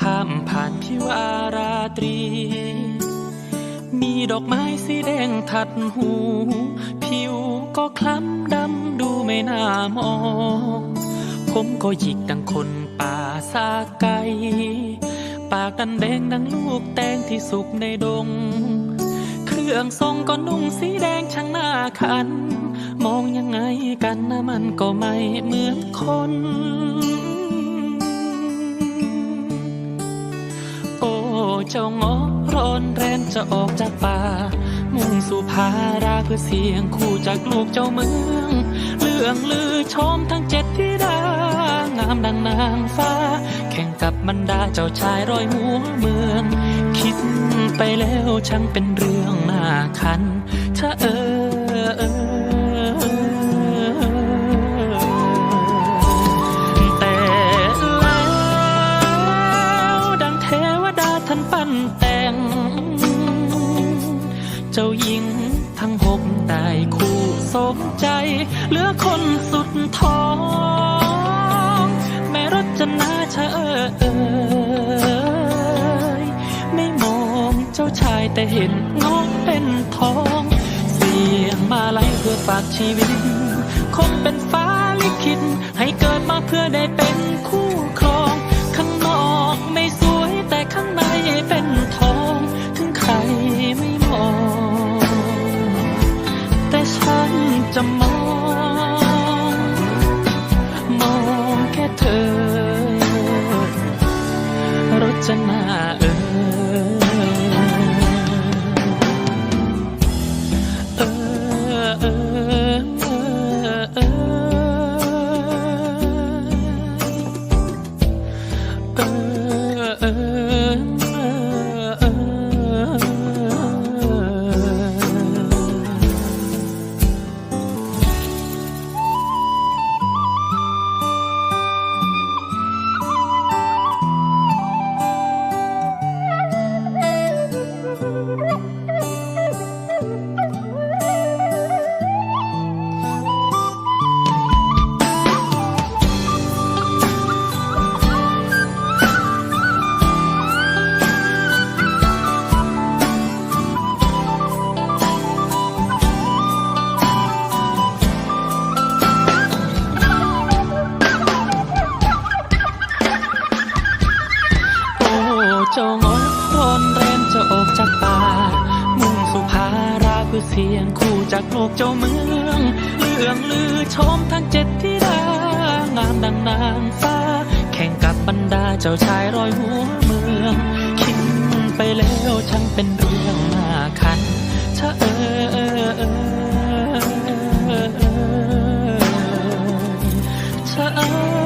ข้ามผ่านพิวาราตรี มีดอกไม้สีแดงทัดหู ผิวก็คล้ำดำดูไม่น่ามอง ผมก็หยิกดังคนป่าซาไกปากดันแดงดังลูกแตงที่สุกในดง เครื่องทรงก็นุ่งสีแดงช่างหน้าคัน มองยังไงกันนะมันก็ไม่เหมือนคน เจ้าเงอร้อนแรนจะออกจากป่า มุ่งสู่พาราเพื่อเสียงคู่จากลูกเจ้าเมืองเรื่องลือชมทั้งเจ็ดที่ดางามดังนางฟ้า แข่งกับบรรดาเจ้าชายร้อยหัวเมือง คิดไปแล้วช่างเป็นเรื่องน่าคันถ้าเออเออ คนสุดท้อง แม่รจนาเชอเอยไม่มองเจ้าชายแต่เห็นน้องเป็นทอง เสียงมาลัยเพื่อฝากชีวิต คงเป็นฟ้าลิขิตให้เกิดมาเพื่อได้เป็นคู่ครอง จากโลกเจ้าเมือง เรื่องลือชมทั้งเจ็ดที่ดางามดังนางฟ้า แข่งกับบรรดาเจ้าชายรอยหัวเมือง คิดไปแล้วช่างเป็นเรื่องน่าคันชะเออเออเออเออเออชะเออ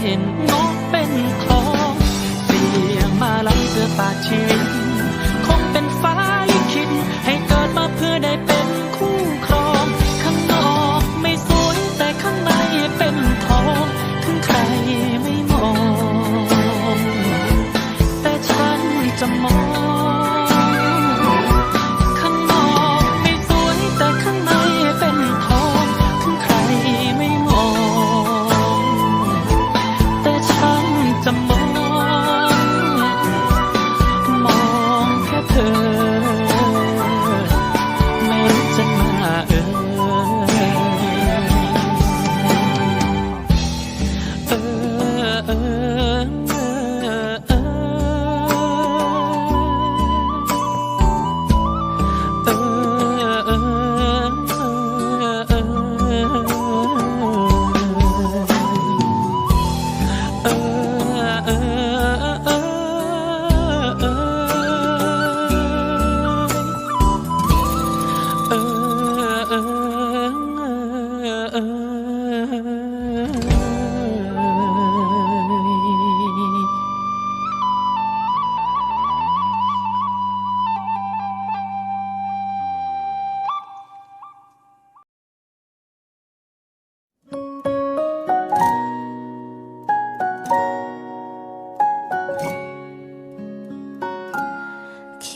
เห็นนกเ earth.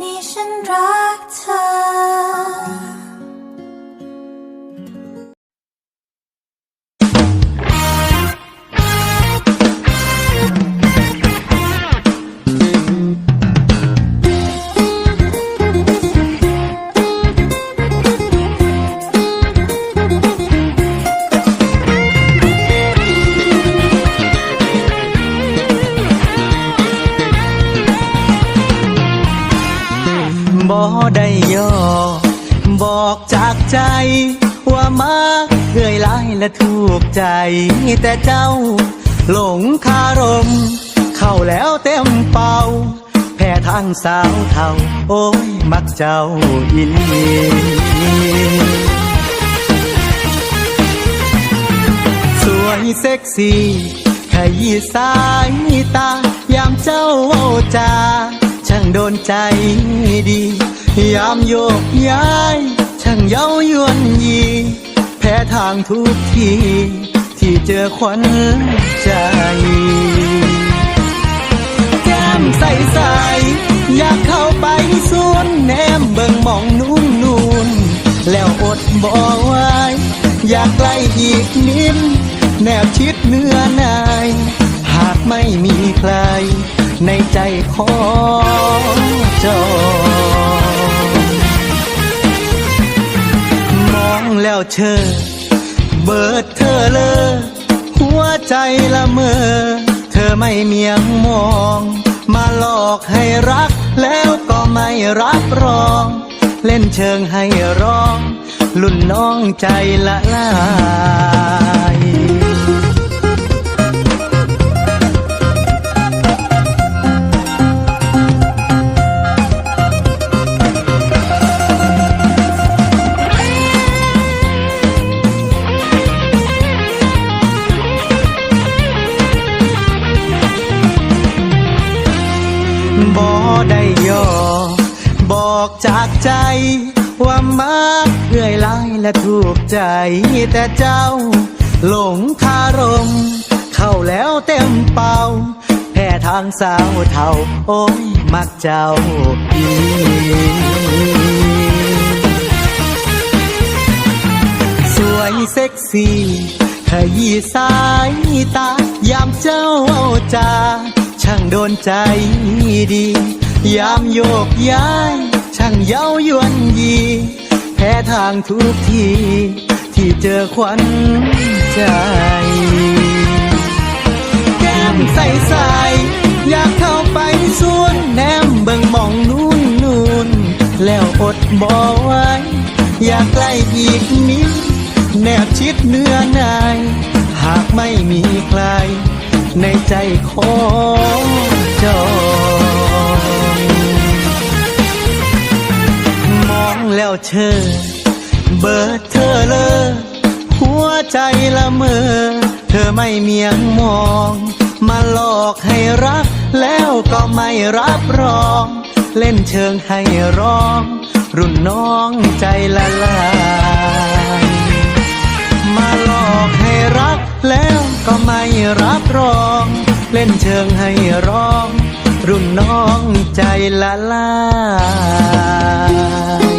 นี้ฉันรักเธอ บ่ได้ย่อบอกจากใจว่ามาเอื่อยหลายและถูกใจ แต่เจ้าหลงคารม เข้าแล้วเต็มเป่า แพ้ทางสาวเท่าโอ้ย มักเจ้าอินสวยเซ็กซี่ขยี้สายตายามเจ้าเว้าจาางโดนใจดี ยามโยกย้าย ช่างเย้ายวนยี แพ้ทางทุกที ที่เจอควันใจแก้มใสใสอยากเข้าไปสวนแนมเบิ่งมองนุ่นนูนแล้วอดบ่ไหวอยากใกล้อีกนิด แนบชิดเนื้อนาย หากไม่มีใคร ในใจของเจ้ามองแล้วเชอเบิดเธอเลยหัวใจละเมอ เธอไม่เมียงมอง มาหลอกให้รัก แล้วก็ไม่รับรอง เล่นเชิงให้ร้อง ลุ่นน้องใจละลายะถูกใจแต่เจ้า หลงคารม เข้าแล้วเต็มเป่าแพ้ทางสาวเท่า โอ้ย มักเจ้าอีสวยเซ็กซี่ขยี้สายตายามเจ้าเอาจาช่างโดนใจดี ยามโยกย้าย ช่างเย้ายวนยี แพ้ทางทุกที ที่เจอควันใจ แก้มใสใสอยากเข้าไปสวนแนมเบิ่งมองนู่นนู่นแล้วอดบ่ไว้อยากใกล้อีกนิด แนบชิดเนื้อนาย หากไม่มีใคร ในใจของจอ แล้วเชอเบิดเธอเลยหัวใจละเมอ เธอไม่เมียงมอง มาหลอกให้รัก แล้วก็ไม่รับรอง เล่นเชิงให้ร้อง รุ่นน้องใจละลายมาหลอกให้รัก แล้วก็ไม่รับรอง เล่นเชิงให้ร้อง รุ่นน้องใจละลาย